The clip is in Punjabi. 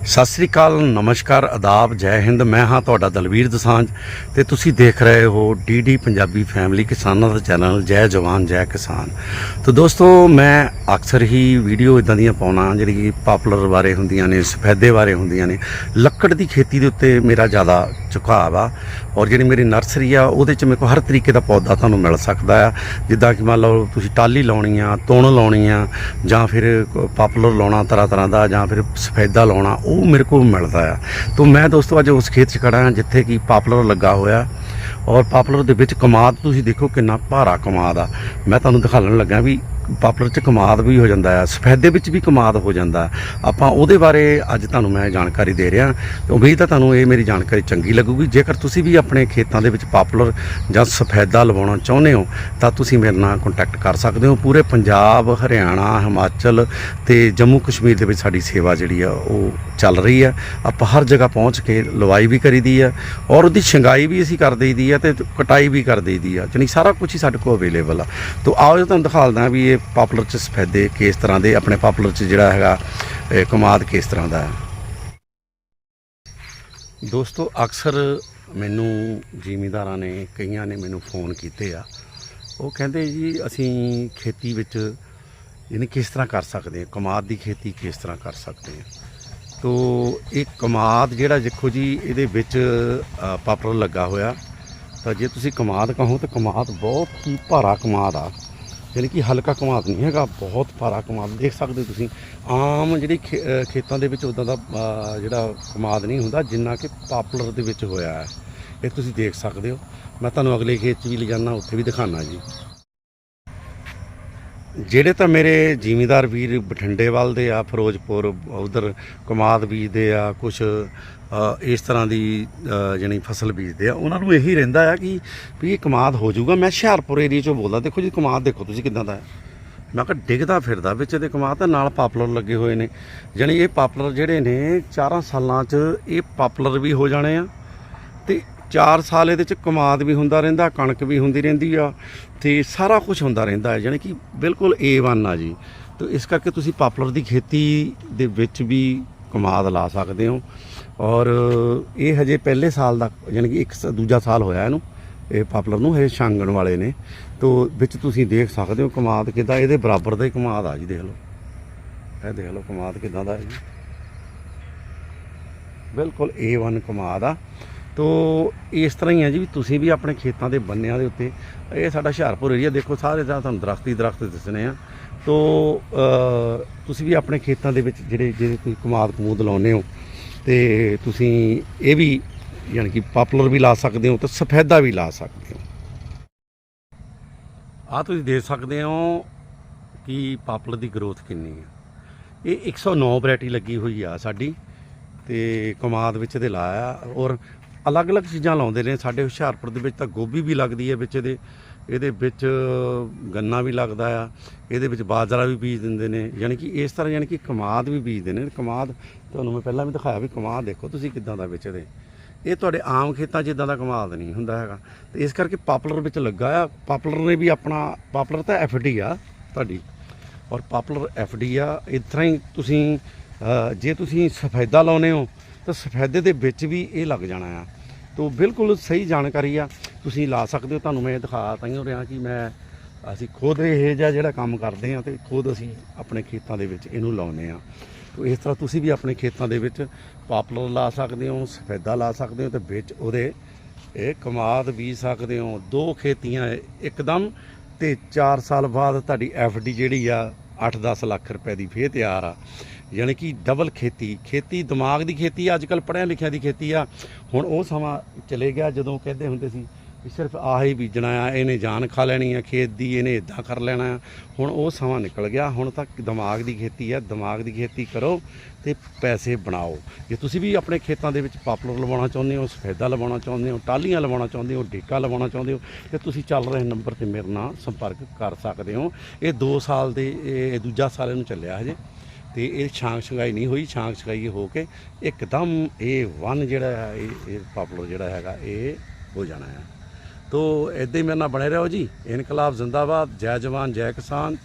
ਸਤਿ ਸ੍ਰੀ ਅਕਾਲ, ਨਮਸਕਾਰ, ਆਦਾਬ, ਜੈ ਹਿੰਦ। ਮੈਂ ਹਾਂ ਤੁਹਾਡਾ ਦਲਵੀਰ ਦਸਾਂਝ ਤੇ ਤੁਸੀਂ ਦੇਖ ਰਹੇ ਹੋ ਡੀਡੀ ਪੰਜਾਬੀ ਫੈਮਿਲੀ ਕਿਸਾਨਾਂ ਦਾ ਚੈਨਲ, ਜੈ ਜਵਾਨ, ਜੈ ਕਿਸਾਨ। ਤਾਂ ਦੋਸਤੋ, ਮੈਂ ਅਕਸਰ ਹੀ ਵੀਡੀਓ ਇਦਾਂ ਦੀਆਂ ਪਾਉਣਾ, ਜਿਹੜੀ ਕਿ ਪਾਪੂਲਰ ਬਾਰੇ ਹੁੰਦੀਆਂ ਨੇ, ਸਫੈਦੇ ਬਾਰੇ ਹੁੰਦੀਆਂ ਨੇ। ਲੱਕੜ ਦੀ ਖੇਤੀ ਦੇ ਉੱਤੇ ਮੇਰਾ ਜ਼ਿਆਦਾ ਝੁਕਾਅ ਆ ਔਰ ਜਿਹੜੀ ਮੇਰੀ ਨਰਸਰੀ ਆ, ਉਹਦੇ ਚ ਮੇਰੇ ਕੋਲ ਹਰ ਤਰੀਕੇ ਦਾ ਪੌਦਾ ਤੁਹਾਨੂੰ ਮਿਲ ਸਕਦਾ ਆ। ਜਿੱਦਾਂ ਕਿ ਮੰਨ ਲਓ, ਤੁਸੀਂ ਟਾਲੀ ਲਾਉਣੀ ਆ, ਤੁਣ ਲਾਉਣੀ ਆ, ਜਾਂ ਫਿਰ ਪਾਪੂਲਰ ਲਾਉਣਾ ਤਰ੍ਹਾਂ ਤਰ੍ਹਾਂ ਦਾ, ਜਾਂ ਫਿਰ ਸਫੈਦਾ ਲਾਉਣਾ ਉਹ ਮੇਰੇ ਕੋਲ ਮਿਲਦਾ ਆ। ਤੋਂ ਮੈਂ ਦੋਸਤੋ ਅੱਜ ਉਸ ਖੇਤ 'ਚ ਖੜਾ ਹਾਂ, ਜਿੱਥੇ ਕਿ ਪਾਪਲਰ ਲੱਗਾ ਹੋਇਆ। ਔਰ ਪਾਪੂਲਰ ਦੇ ਵਿੱਚ ਕਮਾਦ ਤੁਸੀਂ ਦੇਖੋ ਕਿੰਨਾ ਭਾਰਾ ਕਮਾਦ ਆ। ਮੈਂ ਤੁਹਾਨੂੰ ਦਿਖਾਉਣ ਲੱਗਾ ਵੀ ਪਾਪੂਲਰ 'ਚ ਕਮਾਦ ਵੀ ਹੋ ਜਾਂਦਾ ਆ, ਸਫੈਦੇ ਵਿੱਚ ਵੀ ਕਮਾਦ ਹੋ ਜਾਂਦਾ ਆਪਾਂ ਉਹਦੇ ਬਾਰੇ ਅੱਜ ਤੁਹਾਨੂੰ ਮੈਂ ਜਾਣਕਾਰੀ ਦੇ ਰਿਹਾ, ਤੇ ਉਮੀਦ ਹੈ ਤੁਹਾਨੂੰ ਇਹ ਮੇਰੀ ਜਾਣਕਾਰੀ ਚੰਗੀ ਲੱਗੂਗੀ। ਜੇਕਰ ਤੁਸੀਂ ਵੀ ਆਪਣੇ ਖੇਤਾਂ ਦੇ ਵਿੱਚ ਪਾਪੂਲਰ ਜਾਂ ਸਫੈਦਾ ਲਵਾਉਣਾ ਚਾਹੁੰਦੇ ਹੋ, ਤਾਂ ਤੁਸੀਂ ਮੇਰੇ ਨਾਲ ਕੰਟੈਕਟ ਕਰ ਸਕਦੇ ਹੋ। ਪੂਰੇ ਪੰਜਾਬ, ਹਰਿਆਣਾ, ਹਿਮਾਚਲ ਤੇ ਜੰਮੂ ਕਸ਼ਮੀਰ ਦੇ ਵਿੱਚ ਸਾਡੀ ਸੇਵਾ ਜਿਹੜੀ ਆ, ਉਹ ਚੱਲ ਰਹੀ ਆ। ਆਪਾਂ ਹਰ ਜਗ੍ਹਾ ਪਹੁੰਚ ਕੇ ਲਵਾਈ ਵੀ ਕਰੀਦੀ ਆ, ਔਰ ਉਹਦੀ ਛੰਗਾਈ ਵੀ ਅਸੀਂ ਕਰ ਦੇਈਦੀ ਆ ਤੇ ਕਟਾਈ ਵੀ ਕਰ ਦੇਈਦੀ ਆ। ਜਾਣੀ ਸਾਰਾ ਕੁਝ ਹੀ ਸਾਡੇ ਕੋਲ ਅਵੇਲੇਬਲ ਆ। ਤੋਂ ਆਓ ਤੁਹਾਨੂੰ ਦਿਖਾਲਦਾ ਵੀ ਇਹ ਪਾਪੂਲਰ ਚ ਸਫੈਦੇ ਕਿਸ ਤਰ੍ਹਾਂ ਦੇ ਆਪਣੇ ਪਾਪੂਲਰ ਚ ਜਿਹੜਾ ਹੈਗਾ ਕਮਾਦ ਕਿਸ ਤਰ੍ਹਾਂ ਦਾ ਹੈ। ਦੋਸਤੋ ਅਕਸਰ ਮੈਨੂੰ ਜ਼ਿਮੀਂਦਾਰਾਂ ਨੇ ਕਈਆਂ ਨੇ ਮੈਨੂੰ ਫੋਨ ਕੀਤੇ ਆ। ਉਹ ਕਹਿੰਦੇ ਜੀ ਅਸੀਂ ਖੇਤੀ ਵਿੱਚ ਇਹਨੇ ਕਿਸ ਤਰ੍ਹਾਂ ਕਰ ਸਕਦੇ ਹਾਂ? ਕਮਾਦ ਦੀ ਖੇਤੀ ਕਿਸ ਤਰ੍ਹਾਂ ਕਰ ਸਕਦੇ ਹਾਂ? ਤੋ ਇਹ ਕਮਾਦ ਜਿਹੜਾ ਦੇਖੋ ਜੀ ਇਹਦੇ ਵਿੱਚ ਅ, ਪਾਪੂਲਰ ਲੱਗਾ ਹੋਇਆ। ਤਾਂ ਜੇ ਤੁਸੀਂ ਕਮਾਦ ਕਹੋ ਤਾਂ ਕਮਾਦ ਬਹੁਤ ਹੀ ਭਾਰਾ ਕਮਾਦ ਆ। ਯਾਨੀ ਕਿ ਹਲਕਾ ਕਮਾਦ ਨਹੀਂ ਹੈਗਾ, ਬਹੁਤ ਭਾਰਾ ਕਮਾਦ ਦੇਖ ਸਕਦੇ ਹੋ ਤੁਸੀਂ, ਆਮ ਜਿਹੜੀ ਖੇ- ਖੇਤਾਂ ਦੇ ਵਿੱਚ ਉਦਾਂ ਦਾ ਜਿਹੜਾ ਕਮਾਦ ਨਹੀਂ ਹੁੰਦਾ, ਜਿੰਨਾ ਕਿ ਪਾਪੂਲਰ ਦੇ ਵਿੱਚ ਹੋਇਆ ਹੈ। ਇਹ ਤੁਸੀਂ ਦੇਖ ਸਕਦੇ ਹੋ। ਮੈਂ ਤੁਹਾਨੂੰ ਅਗਲੇ ਖੇਤ 'ਚ ਵੀ ਲਿਜਾਣਾ ਉੱਥੇ ਵੀ ਦਿਖਾਣਾ ਜੀ। ਜਿਹੜੇ ਤਾਂ ਮੇਰੇ ਜ਼ਿਮੀਂਦਾਰ ਵੀਰ ਬਠਿੰਡੇ ਵੱਲ ਦੇ ਆ ਫਿਰੋਜ਼ਪੁਰ ਉਧਰ ਕਮਾਦ ਬੀਜਦੇ ਆ ਕੁਝ ਇਸ ਤਰ੍ਹਾਂ ਦੀ ਅ, ਜਾਣੀ ਫਸਲ ਬੀਜਦੇ ਆ ਉਹਨਾਂ ਨੂੰ ਇਹੀ ਰਹਿੰਦਾ ਆ ਕਿ ਵੀ ਇਹ ਕਮਾਦ ਹੋ ਜਾਊਗਾ। ਮੈਂ ਹੁਸ਼ਿਆਰਪੁਰ ਏਰੀਆ ਚੋਂ ਬੋਲਦਾ ਦੇਖੋ ਜੀ ਕਮਾਦ ਦੇਖੋ ਤੁਸੀਂ ਕਿਦਾਂ ਦਾ ਹੈ। ਮੈਂ ਕਿਹਾ ਡਿੱਗਦਾ ਫਿਰਦਾ ਵਿੱਚ ਇਹਦੇ ਕਮਾਦ ਤਾਂ ਨਾਲ ਪਾਪੂਲਰ ਲੱਗੇ ਹੋਏ ਨੇ। ਜਾਣੀ ਇਹ ਪਾਪੂਲਰ ਜਿਹੜੇ ਨੇ 4 ਸਾਲਾਂ 'ਚ ਇਹ ਪਾਪੂਲਰ ਵੀ ਹੋ ਜਾਣੇ ਆ ਤੇ 4 ਸਾਲ ਇਹਦੇ ਚ ਕਮਾਦ ਵੀ ਹੁੰਦਾ ਰਹਿੰਦਾ, ਕਣਕ ਵੀ ਹੁੰਦੀ ਰਹਿੰਦੀ ਆ, ਤੇ ਸਾਰਾ ਕੁਝ ਹੁੰਦਾ ਰਹਿੰਦਾ ਹੈ ਯਾਨੀ ਕਿ ਬਿਲਕੁਲ A1 ਆ ਜੀ। ਤੇ ਇਸ ਕਰਕੇ ਤੁਸੀਂ ਪਾਪੂਲਰ ਦੀ ਖੇਤੀ ਦੇ ਵਿੱਚ ਵੀ ਕਮਾਦ ਲਾ ਸਕਦੇ ਹੋ। ਔਰ ਇਹ ਹਜੇ ਪਹਿਲੇ ਸਾਲ ਦਾ ਯਾਨੀ ਕਿ ਇੱਕ ਸ- ਦੂਜਾ ਸਾਲ ਹੋਇਆ ਇਹਨੂੰ, ਇਹ ਪਾਪੂਲਰ ਨੂੰ ਹਜੇ ਛਾਂਗਣ ਵਾਲੇ ਨੇ। ਤੋਂ ਵਿੱਚ ਤੁਸੀਂ ਦੇਖ ਸਕਦੇ ਹੋ ਕਮਾਦ ਕਿਦਾਂ, ਇਹਦੇ ਬਰਾਬਰ ਦਾ ਹੀ ਕਮਾਦ ਆ ਜੀ, ਦੇਖ ਲਓ। ਇਹ ਦੇਖ ਲਓ ਕਮਾਦ ਕਿਦਾਂ ਦਾ ਹੈ ਜੀ। ਬਿਲਕੁਲ A1 ਕਮਾਦ ਆ। ਤੋ ਇਸ ਤਰ੍ਹਾਂ ਹੀ ਹੈ ਜੀ ਵੀ ਤੁਸੀਂ ਵੀ ਆਪਣੇ ਖੇਤਾਂ ਦੇ ਬੰਨਿਆਂ ਦੇ ਉੱਤੇ, ਇਹ ਸਾਡਾ ਹੁਸ਼ਿਆਰਪੁਰ ਏਰੀਆ ਦੇਖੋ, ਸਾਰੇ ਤਾਂ ਤੁਹਾਨੂੰ ਦਰਖਤ ਹੀ ਦਰਖਤ ਦਿਸਣੇ ਆ। ਤੋ ਤੁਸੀਂ ਵੀ ਆਪਣੇ ਖੇਤਾਂ ਦੇ ਵਿੱਚ ਜਿਹੜੇ ਜਿਹੜੇ ਤੁਸੀਂ ਕਮਾਦ ਕਮੂਦ ਲਾਉਨੇ ਹੋ, ਤੇ ਤੁਸੀਂ ਇਹ ਵੀ ਯਾਨੀ ਕਿ ਪਾਪੂਲਰ ਵੀ ਲਾ ਸਕਦੇ ਹੋ ਤੇ ਸਫੈਦਾ ਵੀ ਲਾ ਸਕਦੇ ਹੋ। ਆ ਤੁਸੀਂ ਦੇਖ ਸਕਦੇ ਹੋ ਕਿ ਪਾਪੂਲਰ ਦੀ ਗਰੋਥ ਕਿੰਨੀ ਹੈ ਇਹ 109 ਵੈਰਾਈਟੀ ਲੱਗੀ ਹੋਈ ਆ ਸਾਡੀ, ਤੇ ਕਮਾਦ ਵਿੱਚ ਦੇ ਲਾਇਆ ਔਰ ਅਲੱਗ-ਅਲੱਗ ਚੀਜ਼ਾਂ ਲਾਉਂਦੇ ਨੇ। ਸਾਡੇ ਹੁਸ਼ਿਆਰਪੁਰ ਦੇ ਵਿੱਚ ਤਾਂ ਗੋਭੀ ਵੀ ਲੱਗਦੀ ਹੈ ਵਿੱਚ ਇਹਦੇ। ਇਹਦੇ ਵਿੱਚ ਗੰਨਾ ਵੀ ਲੱਗਦਾ ਆ। ਇਹਦੇ ਵਿੱਚ ਬਾਜਰਾ ਵੀ ਬੀਜ ਦਿੰਦੇ ਨੇ। ਯਾਨੀ ਕਿ ਇਸ ਤਰ੍ਹਾਂ ਯਾਨੀ ਕਿ ਕਮਾਦ ਵੀ ਬੀਜਦੇ ਨੇ। ਕਮਾਦ ਤੁਹਾਨੂੰ ਮੈਂ ਪਹਿਲਾਂ ਵੀ ਦਿਖਾਇਆ ਵੀ ਕਮਾਦ ਦੇਖੋ ਤੁਸੀਂ ਕਿੱਦਾਂ ਦਾ ਵੇਚਦੇ ਇਹ ਤੁਹਾਡੇ ਆਮ ਖੇਤਾਂ 'ਚ ਇਦਾਂ ਦਾ ਕਮਾਦ ਨਹੀਂ ਹੁੰਦਾ ਹੈਗਾ। ਤੇ ਇਸ ਕਰਕੇ ਪਾਪੂਲਰ ਵਿੱਚ ਲੱਗਾ ਆ। ਪਾਪੂਲਰ ਨੇ ਵੀ ਆਪਣਾ, ਪਾਪੂਲਰ ਤਾਂ ਐਫਡੀ ਆ ਤੁਹਾਡੀ। ਔਰ ਪਾਪੂਲਰ ਐਫਡੀ ਆ। ਇਸ ਹੀ ਤੁਸੀਂ ਜੇ ਤੁਸੀਂ ਸਫੈਦਾ ਲਾਉਨੇ ਹੋ ਤਾਂ ਸਫੈਦੇ ਦੇ ਵਿੱਚ ਵੀ ਇਹ ਲੱਗ ਜਾਣਾ ਆ। ਤੋ ਬਿਲਕੁਲ ਸਹੀ ਜਾਣਕਾਰੀ ਆ। ਤੁਸੀਂ ਲਾ ਸਕਦੇ ਹੋ, ਤੁਹਾਨੂੰ ਮੈਂ ਦਿਖਾ ਦਿਖਾ ਤਾਈਓ ਰਿਹਾ ਕਿ ਮੈਂ, ਅਸੀਂ ਖੁਦ ਇਹ ਜਿਹਾ ਜਿਹੜਾ ਕੰਮ ਕਰਦੇ ਆ ਤੇ ਖੁਦ ਅਸੀਂ ਆਪਣੇ ਖੇਤਾਂ ਦੇ ਵਿੱਚ ਇਹਨੂੰ ਲਾਉਨੇ ਆ। ਤੋ ਇਸ ਤਰ੍ਹਾਂ ਤੁਸੀਂ ਵੀ ਆਪਣੇ ਖੇਤਾਂ ਦੇ ਵਿੱਚ ਪਾਪਲਰ ਲਾ ਸਕਦੇ ਹੋ, ਸਫੈਦਾ ਲਾ ਸਕਦੇ ਹੋ ਤੇ ਵਿੱਚ ਉਹਦੇ ਇਹ ਕਮਾਦ ਬੀਜ ਸਕਦੇ ਹੋ। ਦੋ ਖੇਤੀਆਂ ਇੱਕਦਮ ਤੇ 4 ਸਾਲ ਬਾਅਦ ਤੁਹਾਡੀ ਡੀ ਜਿਹੜੀ ਆ 8-10 ਲੱਖ ਰੁਪਏ ਦੀ ਫੇਰ ਤਿਆਰ ਆ। ਯਾਨੀ ਕਿ ਡਬਲ ਖੇਤੀ ਖੇਤੀ ਦਿਮਾਗ ਦੀ ਖੇਤੀ ਆ, ਅੱਜ ਕੱਲ ਪੜ੍ਹਿਆ ਲਿਖਿਆ ਦੀ ਖੇਤੀ ਆ। ਹੁਣ ਉਹ ਸਮਾਂ ਚਲੇ ਗਿਆ ਜਦੋਂ ਕਹਿੰਦੇ ਹੁੰਦੇ ਸੀ ਵੀ ਸਿਰਫ ਆਹ ਹੀ ਬੀਜਣਾ ਆ ਇਹਨੇ ਜਾਨ ਖਾ ਲੈਣੀ ਆ ਖੇਤ ਦੀ ਇਹਨੇ ਇਦਾਂ ਕਰ ਲੈਣਾ ਆ। ਹੁਣ ਉਹ ਸਮਾਂ ਨਿਕਲ ਗਿਆ ਹੁਣ ਤਾਂ ਦਿਮਾਗ ਦੀ ਖੇਤੀ ਆ ਦਿਮਾਗ ਦੀ ਖੇਤੀ ਕਰੋ ਤੇ ਪੈਸੇ ਬਣਾਓ। ਜੇ ਤੁਸੀਂ ਵੀ ਆਪਣੇ ਖੇਤਾਂ ਦੇ ਵਿੱਚ ਪਾਪੂਲਰ ਲਵਾਉਣਾ ਚਾਹੁੰਦੇ ਹੋ ਸਫੈਦਾ ਲਵਾਉਣਾ ਚਾਹੁੰਦੇ ਹੋ ਟਾਲੀਆਂ ਲਵਾਉਣਾ ਚਾਹੁੰਦੇ ਹੋ ਡੇਕਾ ਲਵਾਉਣਾ ਚਾਹੁੰਦੇ ਹੋ ਤੇ ਤੁਸੀਂ ਚੱਲ ਰਹੇ ਨੰਬਰ ਤੇ ਮੇਰੇ ਨਾਲ ਸੰਪਰਕ ਕਰ ਸਕਦੇ ਹੋ। ਇਹ 2 ਸਾਲ ਦੇ ਇਹ ਦੂਜਾ ਸਾਲ ਇਹਨੂੰ ਚੱਲਿਆ ਹਜੇ। ਤੇ ਇਹ ਛਾਂਗ ਛੰਗਾਈ ਨਹੀਂ ਹੋਈ, ਛਾਂਗ ਛੰਗਾਈ ਹੋ ਕੇ ਇੱਕਦਮ ਇਹ ਵਨ ਜਿਹੜਾ ਹੈ, ਇਹ ਇਹ ਪਾਪੂਲਰ ਜਿਹੜਾ ਹੈਗਾ, ਇਹ ਹੋ ਜਾਣਾ ਹੈ। ਤੋ ਇਦਾਂ ਹੀ ਮੇਰੇ ਨਾਲ ਬਣੇ ਰਹੋ ਜੀ। ਇਨਕਲਾਬ ਜ਼ਿੰਦਾਬਾਦ, ਜੈ ਜਵਾਨ, ਜੈ ਕਿਸਾਨ।